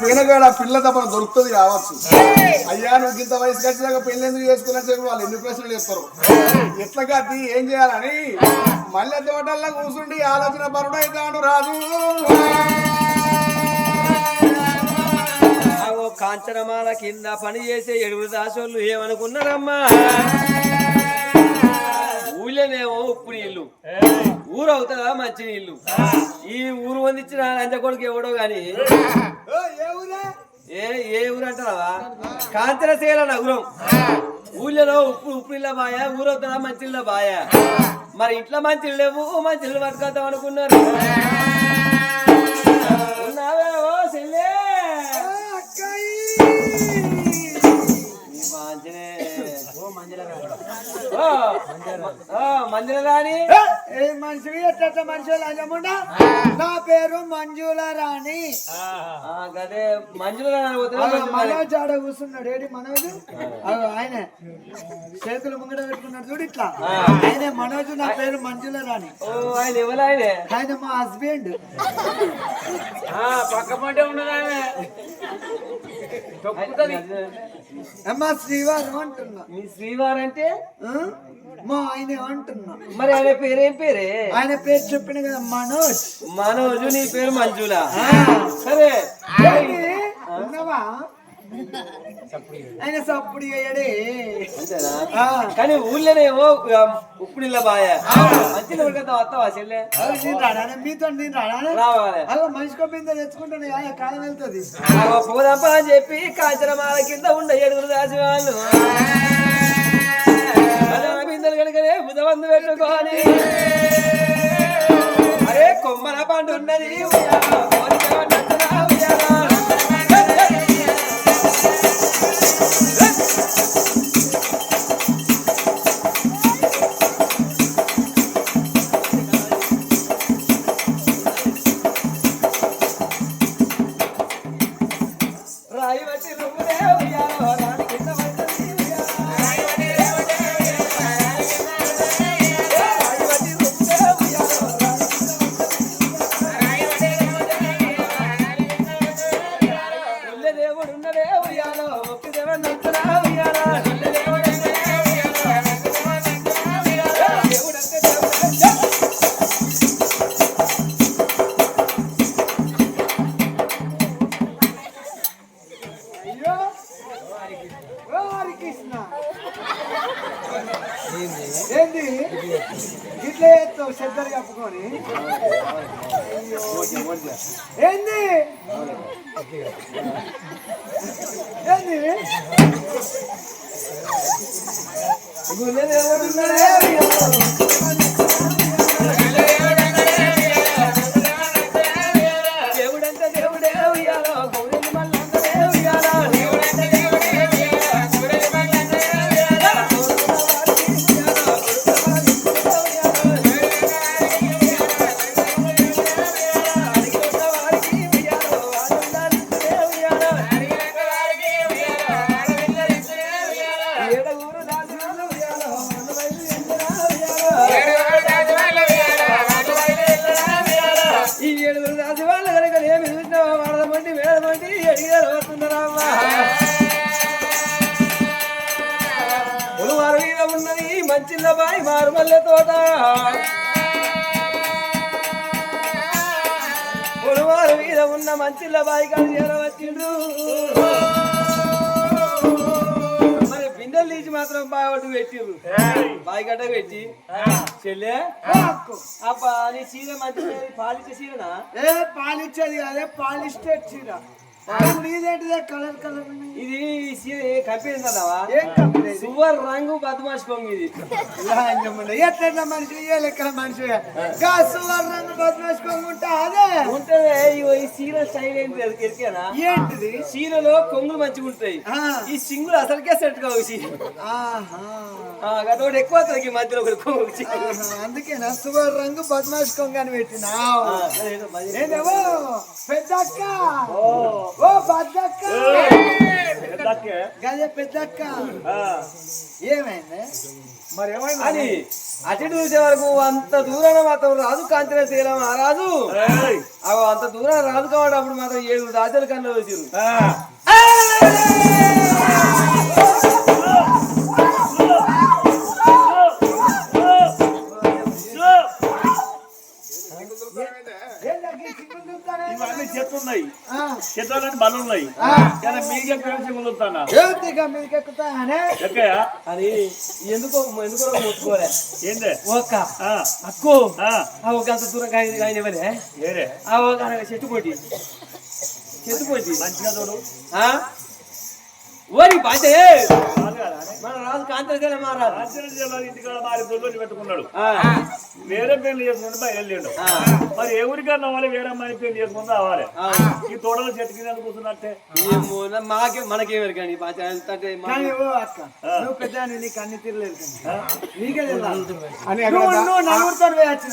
పీనగాడ పిల్ల తప్ప దొరుకుతుంది కావచ్చు. అయ్యా నువ్వు ఇంత వయసు వచ్చినాక పెళ్ళి ఎందుకు చేసుకున్నట్టు వాళ్ళు ఎన్ని ప్రశ్నలు చెప్తారు ఎట్లా కట్టి ఏం చేయాలని? మళ్ళీ తోటల్లో కూర్చుండి ఆలోచన పరుడు అవుతాడు రాజు. కాంచనమాల కింద పని చేసే ఎడుగురు దాసోళ్ళు ఏమనుకున్నారమ్మా? ఊళ్ళోనేమో ఉప్పు నీళ్ళు. ఊరు అవుతుందా మంచి నీళ్ళు? ఈ ఊరు వందించిన లంచ కొడుకు ఎవడో గాని? ఏ ఏ ఊరు అంటారా కాంచనశీల నగరం ఊళ్ళలో ఉప్పు ఉప్పు ఇళ్ళ బాయ ఊరు అవుతుందా మంచి నీళ్ళ బాయ. మరి ఇంట్లో మంచి లేవు మంచి నీళ్ళు పట్టుకొద్దాం అనుకున్నారు. ఉన్నావే చెల్లే. మంజుల రాణి ఏ మనిషివి? ఎట్ట మనిషి లంజముండా నా పేరు మంజుల రాణి గదే మంజుల కూర్చున్నాడు. ఏడి మనోజ్? ఆయన. చేతులు ముంగడ పెట్టుకున్నాడు చూడు ఇట్లా. ఆయన మనోజ్ నా పేరు మంజుల రాణి ఆయన ఎవరు ఆయనే? ఆయన మా హస్బెండ్. పక్క పంటే ఉన్నది అమ్మా శ్రీవారు అంటున్నా. మీ శ్రీవారు అంటే? మా ఆయన అంటున్నా. మరి ఆయన పేరేం పేరే? ఆయన పేరు చెప్పిన కదా మనోజ్. మనోజు నీ పేరు మంజుల? సరే? ఉన్నావా? ఆయన సప్పుడు చేయడే. కానీ ఊళ్ళోనేమో ఉప్పు నీళ్ళ బాయ. మంచి ఉడకతా వస్తావా చెల్లె? నేను మీతో నేను రాడానే రావాలి. అగో మనిషికో బిందె తెచ్చుకుంటాను ఆయన కాలం వెళ్తుంది. పోదాంప అని చెప్పి కాంచనమాల కింద ఉండ ఏడుగురు దాచి వాళ్ళు. అలా బిందెలు కనుకనే బుధవందు పెట్టుకొని. ఉన్నది ఉయ్యాలో ఒక్క ఉన్నది మంచిల్ల బాయి మారుమల్లె తోట. ఉలువారు మీద ఉన్న మంచిల్ల బాయి కాదు చేరవచ్చిండ్రు మరి బిందెలు తీసి మాత్రం బాగా పెట్టిర్రు బాయి గడ్డ పెట్టి. చెల్లె అబ్బా నీ చీర మంచి పాలిచ్చే చీరనా? ఏ పాలిచ్చేది కాదే పాలిస్టేట్ చీర. ఇప్పుడు ఇదేంటిదే కలర్ కలర్ ఇది కంపెనీ అన్నావా? సువర్ రంగు బద్మాష్ కొంగు ఇది. ఎట్లా మనిషి ఏ లెక్కల మనిషి? గా సువర్ణంగా బదమాసుకోకుండా అదే ఉంటే ఇగో ఈ చీర స్టైల్ ఏంటి అది కెరికేనా ఏంటిది? చీరలో కొంగులు మంచిగా ఉంటాయి. ఈ సింగులు అసలుకే సెట్ కావు అదొకటి ఎక్కువ అవుతుంది ఈ మధ్యలో ఒకటి కొంగు అందుకేనా? సువర్ రంగు బదమాష్ పెట్టినా? అదేదో మరి. ఏందేవో పెద్దక్క. ఓ. పెద్దక్క గదే పెద్దక్క ఏమైంది అని అటు చూసే వరకు అంత దూరాన మాత్రం రాజు కాంచన శీలం! అవి అంత దూరం రాజు కాబట్టి అప్పుడు మాత్రం ఏడు రాజుల కన్నా వచ్చారు! ఇవన్నీ చెట్లు ఉన్నాయి చెట్లని బలు ఉన్నాయి అని ఎందుకో ఎందుకో ముట్టుకోలే ఏందే? ఒక్క అక్కు ఆ, ఒక అంత దూరం ఆయన ఆయన ఇవ్వలే ఆ ఒక చెట్టు పోటీ. చెట్టు పోటీ. మంచిగా చూడు? ఓరి బాధే. మన రాజు రాజశేఖర జిల్లా ఇంటికాడ మారి పెట్టుకున్నాడు. ఆ, వేరే పెళ్ళి చేసుకుంటే ఆ. మరి ఎవరికన్నా వాళ్ళు వేరే అమ్మాయిని పెళ్ళి చేసుకుని రావాలి. ఈ తోటలో చెట్టు కింద కూర్చున్నట్టే? మాకే మనకేం కానీ నువ్వు పెద్ద నీకు అన్ని తీరలేదు నీకే నలుగురితో వచ్చిన?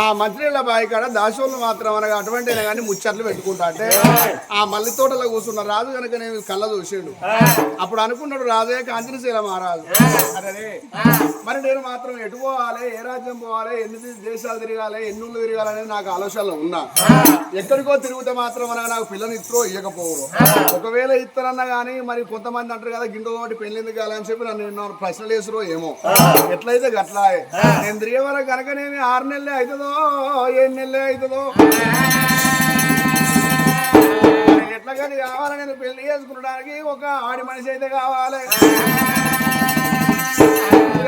ఆ మంత్రిల బాయి కాడ దాసోళ్ళు మాత్రం అనగా అటువంటి కానీ ముచ్చట్లు పెట్టుకుంటా. అంటే ఆ మల్లి తోటలో కూర్చున్న రాజు కనుక నేను కళ్ళ చూసిండు. అప్పుడు అనుకున్నాడు రాజే కాంచనశీల మహారాజు. అరే మరి నేను మాత్రం ఎటు పోవాలి ఏ రాజ్యం పోవాలి ఎన్ని దేశాలు తిరగాలి ఎన్ని ఊళ్ళు తిరగాలి అనేది నాకు ఆలోచనలో ఉన్నా. ఎక్కడికో తిరిగితే మాత్రం అనగా నాకు పిల్లని ఇస్త్రో ఇవ్వకపోవరు ఒకవేళ ఇస్తారన్నా కానీ మరి కొంతమంది అంటారు కదా గిండు ఒకటి పెళ్ళింది కాలని చెప్పి నన్ను ఎన్నో ప్రశ్నలు వేసురో ఏమో. ఎట్లయితే గట్లా నేను తిరిగే వరకు కనుక నేను ఆరు నెలలే అవుతుందో ఏడు నెలలే అవుతుందో ఎట్లా కానీ కావాలి? నేను పెళ్ళి చేసుకునడానికి ఒక ఆడి మనిషి అయితే కావాలి.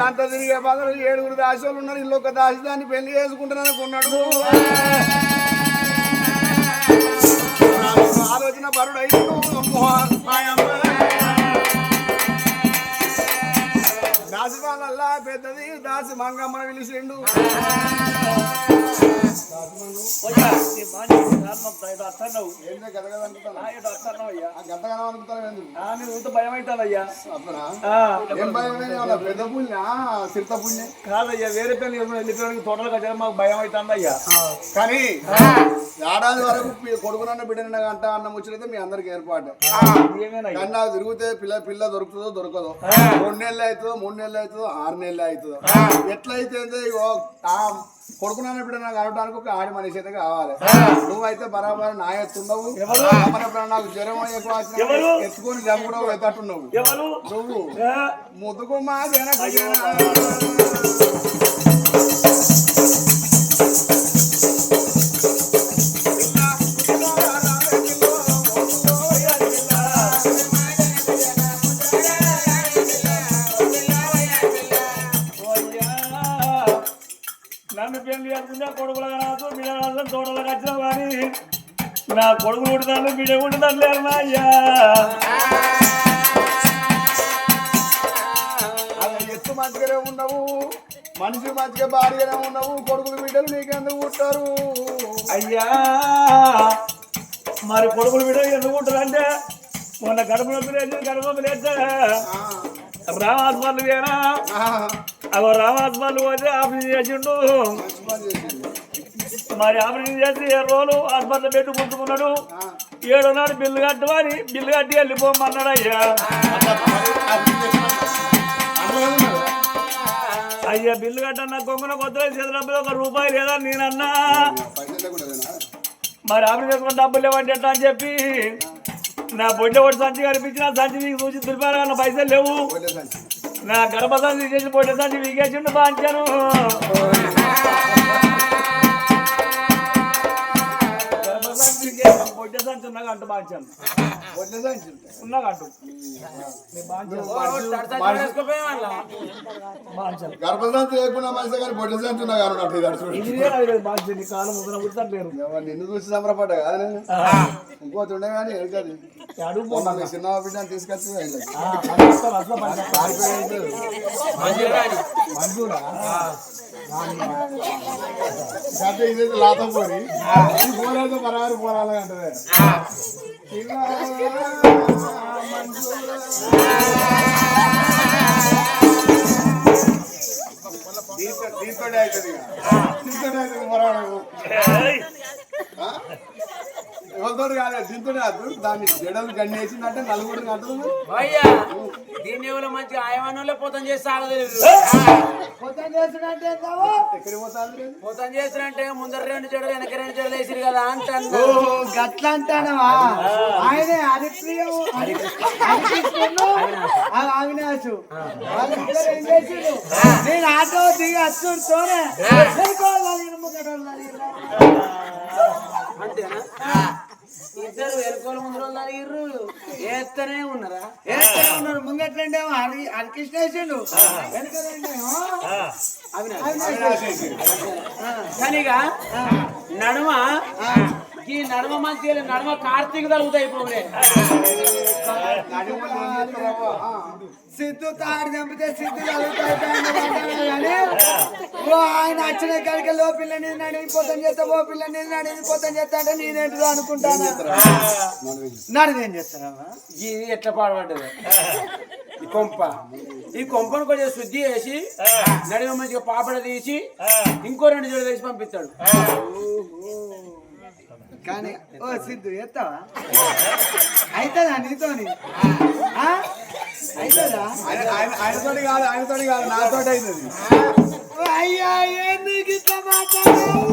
అంత తిరిగే బదులు ఏడుగురు దాసోళ్ళు ఉన్నారు. ఇల్లు ఒక దాసి దాన్ని పెళ్ళి చేసుకుంటాను అనుకున్నాడు. ఆలోచన పరుడు దాసి వాళ్ళల్లా పెద్దది దాసి మంగమ్మని పిలిచిండు అయ్యా. కాదయ్యా వేరే చేసుకుని వెళ్ళిపోయానికి తోటలకు వచ్చాక మాకు భయం అవుతుందయ్యా. కానీ ఏడాది వరకు కొడుకునన్న బిడ్డనన్న గంట అన్న ముచ్చటైతే మీ అందరికి ఏర్పాటు. తిరిగితే పిల్ల పిల్ల దొరుకుతుందో దొరకదో? రెండు నెలలు అవుతుందో మూడు నెలలు అవుతుందో ఆరు నెలలు అవుతుందో. ఎట్లయితే ఇగో కొడుకునన్న బిడ్డ నాకు ఒక ఆడి మనిషి అయితే కావాలి. నువ్వైతే బరాబర్ నా ఎత్తున్నావు మన నాకు జ్వరం ఎక్కువ? ఎత్తుకొని జంపుడవు ఎత్తట్టున్నావు నువ్వు. ఆ, ముదుగు మా జనకు కొడుకులు ఉంటున్నాను బిడ్డ ఉంటున్నాను లేరు అయ్యా? ఎత్తు మంచిగానే ఉండవు మనిషి మంచిగా భారీగానే ఉండవు కొడుకులు బిడ్డలు నీకెందుకు పుట్టారు? అయ్యా మరి కొడుకులు బిడ్డ ఎందుకు ఉంటారంటే మొన్న గడప నొప్పి లేచి గడప నొప్పి లేచా రామాత్మలు వేరా అగో రామాత్మలు మంచి పని చేసిండు. మరి ఆపరేషన్ చేసి ఏడు రోజులు హాస్పిటల్ పెట్టి ముందుకున్నాడు ఏడో నాడు బిల్లు కట్టమని బిల్లు కట్టి వెళ్ళిపోమన్నాడు అయ్యా. అయ్యా బిల్లు కట్టన్న కొంగున కొత్త చేసినప్పుడు ఒక రూపాయి లేదా నేనన్నా? మరి ఆపరేషన్ చేసుకుని డబ్బులు లేవంటే ఎట్లా అని చెప్పి నా బొడ్డ ఒకటి సంచి కనిపించిన సంచి మీకు చూసి దులిపారా అన్న పైసలు లేవు. నా గర్భ సంచి చేసి బొడ్డ సంచి వీకేసిండు బాంచాను వీకేసి బొడ్డ సంచి ఉన్నాగా అంటూ బాంచాను. సంచి. ఉన్నాగా అంటూ. గర్భసంచి లేకుండా మనిషి కానీ సంచి ఉన్నా కానీ అట్లా ఇది నీ కాలం ముద్ర నిన్ను చూసి సంబరపడ్డా కాదు ఇంకోటి ఉండే కానీ ఎడగది అడుగు చిన్న తీసుకొచ్చి అంటే ఇదైతే లాత పోరి. ఇది పోరాదు పరారు పోరాలి అంటదే. దీంతో అవుతుంది అవుతుంది పోరాడు? ఎవరితో కాదు దీంతో దాన్ని జడలు గన్నేసిందంటే నలుగురు కట్టదు అయ్యా దీన్ని ఎవరో మంచి ఆయమనంలో పోతం చేసి సాగలేదు పొద్దున చేసినట్టు? ఎక్కడికి పోతాను పోతం ముందర రెండు జడలు వెనక రెండు జడలు వేసిరు కదా అంటాను గట్ల అంటానవా ఆయనే హరిప్రియం హరి- హరికృష్ణుడు, అవినాశు. ఏం? నేను ఆటో దిగి వస్తుంటూనే అంతేనా? ఇద్దరు వెనుకోల ముందు అడిగిర్రు ఏత్తనే ఉన్నారా? ఏస్తే ఉన్నారు. ముంగట్లేండేమో హరి హరికృష్ణ వేసిండు. వెనుకలేండేమో అవినాశ్ కానీగా నడుమ ఈ నడుమ మంచి నడుమ కార్తీక తలుగుతాయి ఇప్పుడు సిద్ధు తాడు చంపితే సిద్ధు ఓ ఆయన వచ్చిన కనుక లో పిల్లని నడిగిపోతాం చేస్తా ఓ పిల్లని నడిగిపోతాం చేస్తా అంటే నేనేంటిదో అనుకుంటాను? నడిదేం చేస్తారమ్మా? ఇది ఎట్లా పాడబడ్డది? ఈ కొంప. ఈ కొంపను కొంచెం శుద్ధి చేసి నడిమ మంచిగా పాపడ తీసి ఇంకో రెండు జోడు వేసి పంపిస్తాడు. కానీ ఓ సిద్ధు ఎత్తావా? అవుతుందా నీతోని? అవుతుందా కాదు కాదు అవుతుంది అయ్యా ఎందుకు ఇట్లా మాట్లాడావు?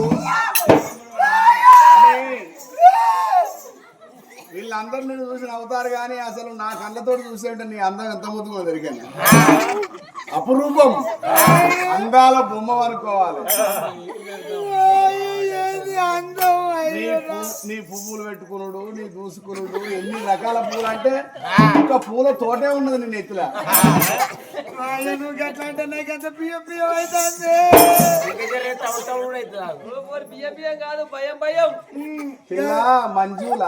వీళ్ళందరూ నేను చూసి నవ్వుతారు కానీ అసలు నా కళ్ళతో చూసేంటే నీ అందం ఎంత ముద్దుగా దొరికాను అపురూపం. అందాల బొమ్మ అనుకోవాలి నీ పువ్వులు పెట్టుకునుడు నీ దూసుకునుడు ఎన్ని రకాల పూలు అంటే ఒక పూల తోటే ఉన్నది నీ నెత్తిల. మంజుల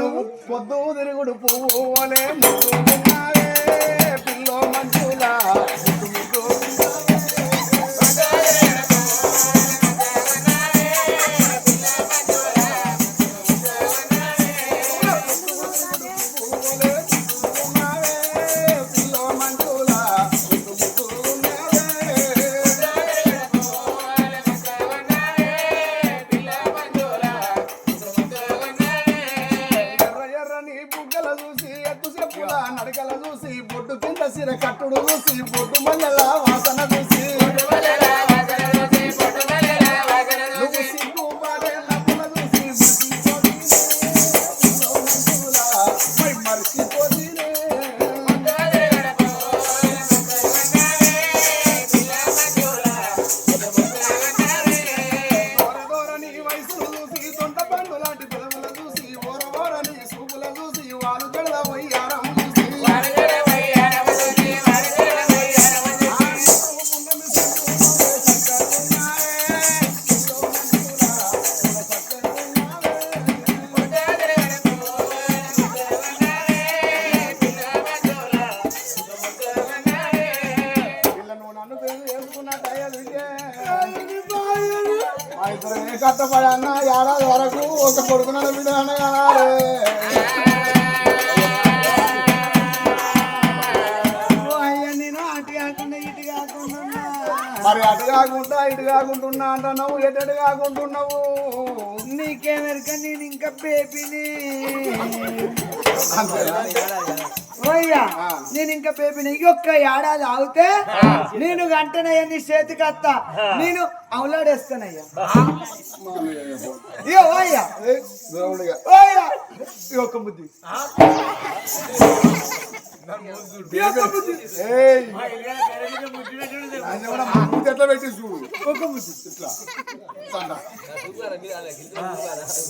నువ్వు పొద్దు తిరుగుడు పువ్వు వలె ముద్దుకున్నావే పిల్లో మంజుల ఒక కొడుకున్న బిడ్డ అన్నగానే ఓ అయ్యా నేను అటు కాకుండా ఇటు కాకుండా ఉన్నా. మరి అటు కాకుండా ఇటు కాకుంటున్నా అంటున్నావు ఎటు కాకుంటున్నావు నీకేమెరక నేను ఇంకా బేబీని. నేను ఇంకా బేబీని ఒక్క ఏడాది ఆగితే నేను గంటనయ్యా నీ చేతికి అత్త. నేను అవులాడేస్తానయ్యా. ఓయ్యా. ఏ, దేవుడిగా. ఓయ్యా. ఈ ఒక్క బుద్ధి.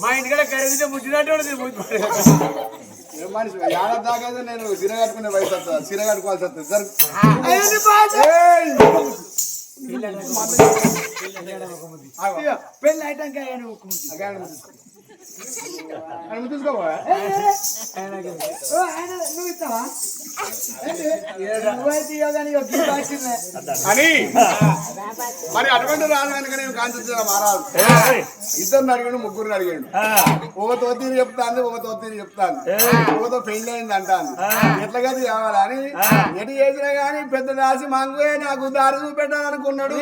మా ఇంటికాడ కరెంట్ ముచ్చినట్టు మనిషి ఏడాది దాకా అయితే నేను సిర కట్టుకునే వయసు వస్తుంది సిర కట్టుకోవాల్సి వస్తుంది సరే అయ్యని బాధ. ఏయ్! ఆగు. ఇగో, పెళ్ళి అయిటాక ఆయన తీసుకో. ఆయన తీసుకోవా నువ్వు ఇస్తావా కానీ. అని మరి అటువంటి రాదు కనుక నేను కాంచా మారాదు ఇద్దరిని అడిగాడు ముగ్గురిని అడిగాడు. ఒకతో తీరు చెప్తాంది ఒకతో తీరు చెప్తాంది. ఒకతో పెళ్ళి అయింది అంటాను ఎట్లా గది కావాలని ఎటు చేసినా గానీ పెద్ద దాసి మంగుయే నాకు దారి చూపెట్టాలనుకున్నాడు.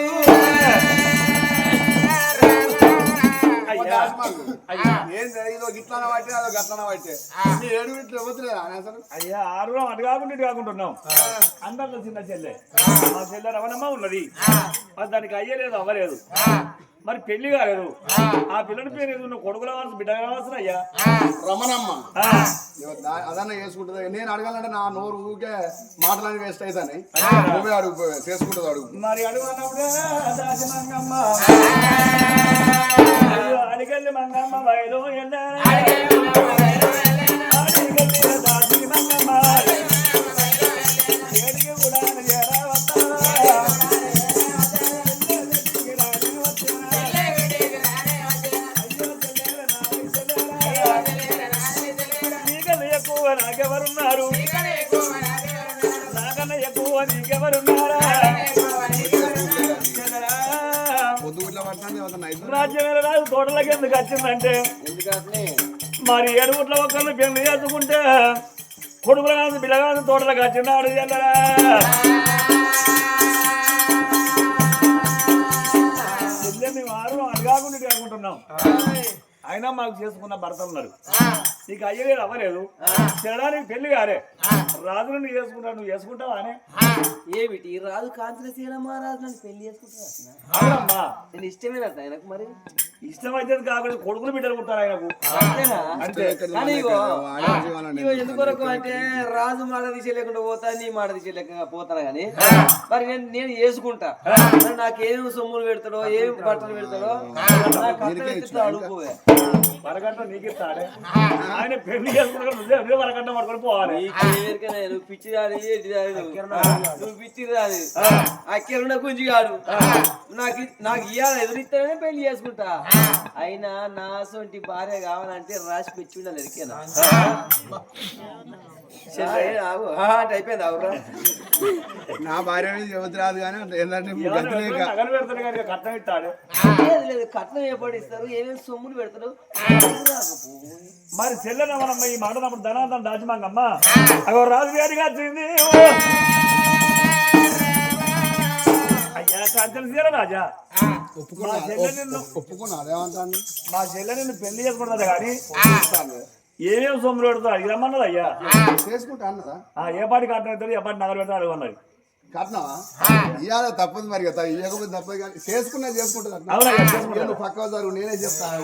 ఏంది ఇదో గిట్లన పట్టే అదో గట్లన పట్టే నీ ఏడు ఇట్లా ఇవ్వట్లేదా అని అసలు. అయ్యా ఆరు అటు కాకుండా ఇటు కాకుంటున్నాం అందరిలో చిన్న చెల్లె. మా చెల్లె రవణమ్మ ఉన్నది. దానికి అయ్యలేదు అవ్వలేదు మరి పెళ్ళి కాలేదు. ఆ. పిల్లని పేరు ఏదో కొడుకుల కావాల్సిన బిడ్డ కావాల్సిన అయ్యా? రమణమ్మ. ఆ, ఇగో దా- అదన్నా చేసుకుంటుంది? నేను అడగాలంటే నా నోరు ఊకే మాటలని వేస్ట్ అవుతాయి నువ్వే అడుగు చేసుకుంటుంది అడుగు? మరి అడుగు అన్నప్పుడే దాసి మంగమ్మ. అడిగల్లి మంగమ్మ వైలో తోటలకి ఎందుకు వచ్చిందంటే మరి ఏడుగుట్ల ఒక్కరిని పెళ్ళి చేసుకుంటే కొడుకుల కాదు పిల్ల కాదు తోటలకు వచ్చినాడు ఎల్లరా చెల్లె మేము ఆరు అడగాకుండా ఇటు కాకుంటున్నాం అయినా మాకు చేసుకున్న భర్తలు ఉన్నారు నీకు అయ్యలేదు అవ్వలేదు. తినడానికి పెళ్ళి కాలే. రాజును నువ్వు చేసుకుంటావు నువ్వు చేసుకుంటావా అని? ఏమిటి? రాజు కాంచనశీల మహారాజు నన్ను పెళ్ళి చేసుకుంటున్నా అవునమ్మా. నేను ఇష్టమేనట ఆయనకు మరి? ఇష్టమైతే కాకుండా కొడుకులు బిడ్డలు పుట్టారు ఆయనకు. ఎందుకొరకు అంటే రాజు మాట దిశ లేకుండా పోతా నీ మాట దిశ లేక పోతాను కానీ మరి నేను నేను వేసుకుంటా మరి నాకేం సొమ్ములు పెడతాడో ఏం బట్టలు పెడతాడో? నాకు వరగంట నీకు ఇస్తాడే. ఆయన పెళ్ళి చేసుకుంటాడు నువ్వే నువ్వే వరగంట పట్టుకొని పోవాలి. నువ్వు పిచ్చి రాని ఏంటి రాని నువ్వు. పిచ్చి రాని అక్కెరున్న గుంజి కాడు నాకు నాకు ఇయ్యాలి ఎదురిస్తేనే పెళ్ళి చేసుకుంటా. అయినా నా సొంటి భార్య కావాలంటే రాసి పెట్టి ఉండాలి ఎరికేనా. ఆ, అయిపోయింది ఆగురా. నా భార్య యువతి రాదు కానీ ఏంటంటే కట్నం ఇస్తాడు. లేదు కట్నం ఏ పడిస్తారు ఏమేమి సొమ్ములు పెడతారు. మరి చెల్లెనమ్మనమ్మ ఈ మాట నమ్ముడు ధనార్థం దాచిమాంగమ్మ అగో రాజు గారికి వచ్చింది అయ్యా కంచెలు సీర రాజా. ఒప్పుకున్నా ఒప్పుకున్నా మా చెల్లె నిన్ను పెళ్ళి చేసుకుంటుంది కానీ. ఏమేమి సొమ్ములు పెడతాడు అడిగి రమ్మన్నది అయ్యా? చేసుకుంటా అన్నదా? ఆ, ఏ పాటి కట్నం ఇస్తాడు ఏ పాటి నగలు పెడతాడు అడుగున్నది కట్నవా ఇవాళ తప్పదు మరి కదా ఇవ్వకపోతే తప్పదు కానీ చేసుకున్నా నువ్వు పక్క జరుగు నేనే చెప్తాను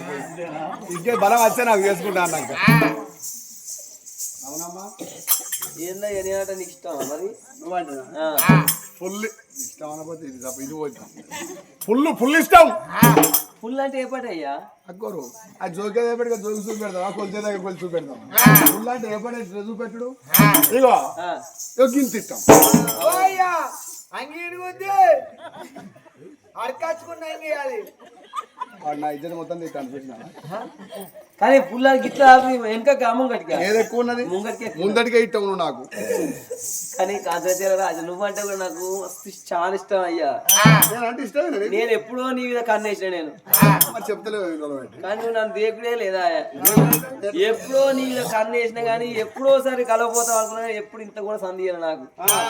ఇంకే బలం వచ్చే నాకు చేసుకుంటా అన్నాక అవునమ్మా. ఏందా ఎని ఆట నీకు ఇష్టమా మరి? నువ్వు అంటున్నా? ఆ. ఫుల్ ఇష్టం అనకపోతే ఇది తప్ప ఇది పోతాం ఫుల్ ఫుల్ ఇష్టం. ఫుల్ అంటే ఏ పాట అయ్యా? అక్కోరు. ఆ జోకే దగ్గర జోకి చూపెడతావా కొలిచే దగ్గర కొలిచి చూపెడతాం. ఫుల్ అంటే ఏ పడే చూపెట్టడు? ఇగో ఆ. అడకచ్చుకున్న అంగీయాలి. వాడు నా ఇద్దరు మొత్తం నీకు అనిపించిన కానీ పుల్ల గిట్లా వెనక గ్రామం కట్టుగా ఏది ఎక్కువ ఉన్నది? ముంగటికే ముందటికే ఇష్టం నువ్వు నాకు. కానీ కాంచరాచార రాజు నువ్వంటే కూడా నాకు మస్తు చాలా ఇష్టం అయ్యా. నేను అంటే ఇష్టమే నేను ఎప్పుడో నీ మీద కన్నేసిన నేను. మరి చెప్తలేవు కానీ నువ్వు నన్ను దేకుడే లేదా ఎప్పుడో నీ మీద కన్నేసిన కానీ ఎప్పుడోసారి కలవపోతాం అనుకున్నా ఎప్పుడు ఇంత కూడా సందేహాలు నాకు.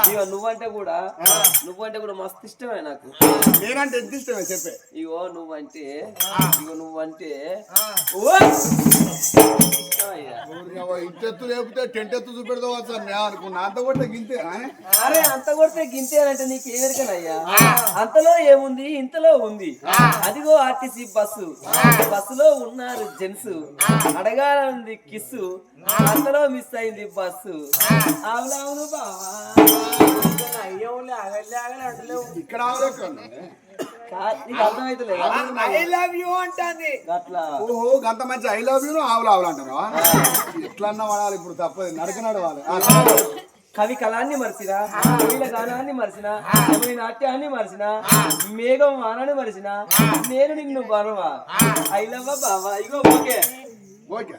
ఇగో నువ్వంటే కూడా నువ్వంటే కూడా మస్తు ఇష్టమే నాకు. నేనంటే ఎంత ఇష్టమే? చెప్పే. ఇగో నువ్వంటే ఇగో నువ్వంటే ఓ ఇష్టమయ్యా ఇంటెత్తు లేకపోతే టెంట్ ఎత్తు చూపెడతావు సార్? నేను అనుకున్నా. అంత కూడా గింతే? అరే అంత కొడితే గింతే అంటే నీకు ఏమెరకనయ్యా అంతలో ఏముంది? ఇంతలో ఉంది. అదిగో ఆర్టీసీ బస్సు. బస్సులో ఉన్నారు జెంట్స్. అడగాలనుంది కిస్సు. అంతలో మిస్ అయింది బస్సు. అవునవును బావా. ఇక్కడ ఐ లవ్ యూ అంటాంది. ఓహో గంత మంచి ఐ లవ్ యూ ఆవులు ఆవులు అంటారా ఎట్లా అన్నా వాడాలి ఇప్పుడు తప్పదు నడక నడవాలి. కవి కళాన్ని మరిచిన కవిల గానాన్ని మరిచిన కవి నాట్యాన్ని మరిచిన మేఘం వానని మరిచిన నేను నిన్ను బరవా. ఐ లవ్ బావా. ఇగో ఓకే ఓకే.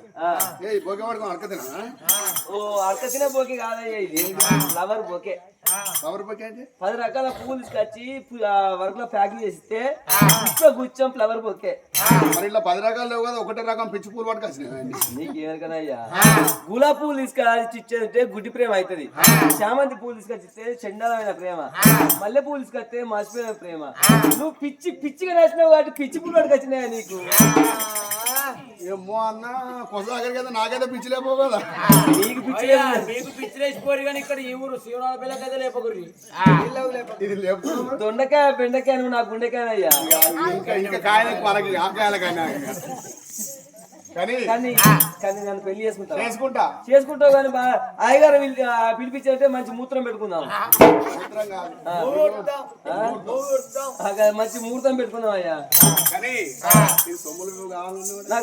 ఏ బోకే పడుకో అడకతేనా ఓ అడక తినే బోకే కాదయ్యా ఇది. Lover bouquet. కవర్ పది రకాల పువ్వులు తీసుకొచ్చి వర్క్లో ప్యాకింగ్ చేస్తే గుచ్చం ఫ్లవర్ బొకే. మరి ఇట్లా పది రకాలు లేవు కదా ఒకటే రకం పిచ్చి పూలు పట్టుకొచ్చినాయి నీకు ఎవరికనయ్యా గులాబీ పువ్వులు తీసుకొచ్చి ఇచ్చేస్తే గుడ్డి ప్రేమ అవుతుంది చామంతి పువ్వులు తీసుకొచ్చి ఇస్తే చండాలమైన ప్రేమ. మల్లె పువ్వులు తీసుకొస్తే మర్చిపోయిన ప్రేమ. నువ్వు పిచ్చి పిచ్చిగా రాసినావు కాబట్టి పిచ్చి పువ్వులు పట్టుకొచ్చినాయా నీకు? ఏమో అన్న కొసగారి కదా నాకైతే పిచ్చి లేపో కదా. నీకు పిచ్చి అయ్యా, మీకు పిచ్చిలేసిపోరు కానీ ఇక్కడ ఈ ఊరు శివరాల పిల్ల కథ లేపకుర్రి ఇది లేపుతున్నా దొండకాయ బెండకాయ నువ్వు నా గుండెకాయ అయ్యా ఇంకా ఇంకా కాయలకు మనకి ఆ కాయలకైనా ఇంకా. కానీ కానీ నన్ను పెళ్ళి చేసుకుంటావా? చేసుకుంటా. చేసుకుంటావు కానీ అయ్యగారు పిలిపించారంటే మంచి మూత్రం పెట్టుకుందాం. మంచి ముహూర్తం పెట్టుకుందాం అయ్యా కానీ సొమ్ములు కావాలన్నా